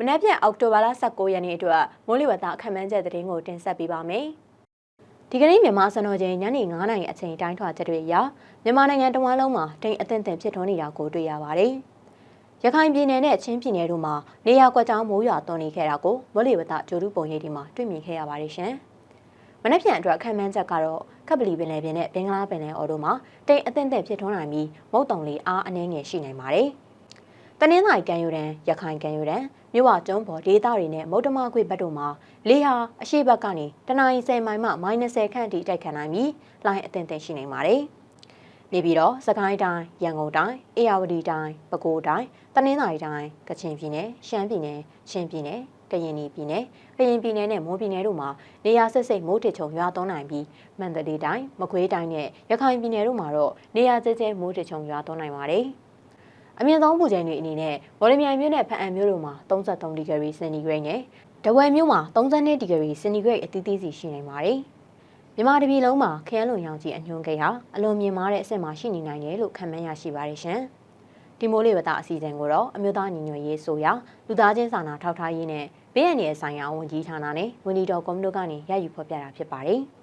မနက်ဖြန်အောက်တိုဘာလ19ရက်နေ့အတွက်မိုးလေဝသအခန့်မှန်းချက်သတင်းကိုတင်ဆက်ပေးပါမယ်။ဒီကနေ့မြန်မာစံတော်ချိန်ညနေ9:00နာရီအချိန်တိုင်းထွာချက်တွေအရမြန်မာနိုင်ငံတဝန်းလုံးမှာတိမ်အထင်ထင်ဖြစ်ထွန်းနေတာကိုတွေ့ရပါတယ်။ရခိုင်ပြည်နယ်နဲ့ချင်းပြည်နယ်တို့မှာနေရာကွက်ကြောင်းမိုးရွာသွန်းနေခဲ့တာကိုမိုးလေဝသကြိုတူပုံရိပ်ဒီမှာတွေ့မြင်ခဲ့ရပါတယ်ရှင်။မနက်ဖြန်အတွက်အခန့်မှန်းချက်ကတော့ကပ်ပလီပင်လယ်ပြင်နဲ့ဘင်္ဂလားပင်လယ်အော်တို့မှာတိမ်အထင်ထင်ဖြစ်ထွန်းနိုင်ပြီးမုတ်တုံလေးအားအနှဲငယ်ရှိနိုင်ပါတယ်။ တနင်္သာရီကံယူရန်ရခိုင်ကံယူရန်မြို့ဝကျွန်းပေါ်ဒေသတွေနဲ့မုတ်တမခွေဘက်တို့မှာလေဟာအရှိဘက်ကနေတနအီ10မိုင်မှ -30 ခန့်အထိတိုက်ခတ်နိုင်ပြီးလိုင်းအထင်ထင်ရှိနိုင်ပါတယ်။နေပြီးတော့စကိုင်းတိုင်းရန်ကုန်တိုင်းအေရဝတီတိုင်းပဲခူးတိုင်းတနင်္သာရီတိုင်းကချင်ပြည်နယ်ရှမ်းပြည်နယ်ချင်းပြည်နယ်ကရင်ပြည်နယ်ကရင်ပြည်နယ်နဲ့မွန်ပြည်နယ်တို့မှာနေရာဆက်စိတ်မိုးထစ်ချုံရွာသွန်းနိုင်ပြီးမန္တလေးတိုင်းမကွေးတိုင်းနဲ့ရခိုင်ပြည်နယ်တို့မှာတော့နေရာကျကျမိုးထစ်ချုံရွာသွန်းနိုင်ပါတယ်။ အမြင့်ဆုံးပူချိန်တွေအနေနဲ့ဗော်လမြိုင်မြို့နဲ့ဖအံမြို့တို့မှာ33ဒီဂရီစင်တီဂရိတ်နဲ့တဝယ်မြို့မှာ32ဒီဂရီစင်တီဂရိတ်အသီးသီးစီရှိနိုင်ပါတယ်။မြန်မာတပြည်လုံးမှာခရမ်းလွန်ရောင်ကြီးအညွှန်းကိတ်ဟာအလွန်မြင့်မားတဲ့အဆင့်မှာရှိနေနိုင်တယ်လို့ခန့်မှန်းရရှိပါတယ်ရှင်။ဒီမိုးလေဝသအစီအစဉ်ကိုတော့အမျိုးသားညီညွတ်ရေးဆိုရာလူသားချင်းစာနာထောက်ထားရေးနဲ့ဘေးအန္တရာယ်ဆိုင်ရာဝန်ကြီးဌာနနဲ့ဝန်ကြီးတော်ကွန်မြူကနေရယူဖော်ပြတာဖြစ်ပါတယ်။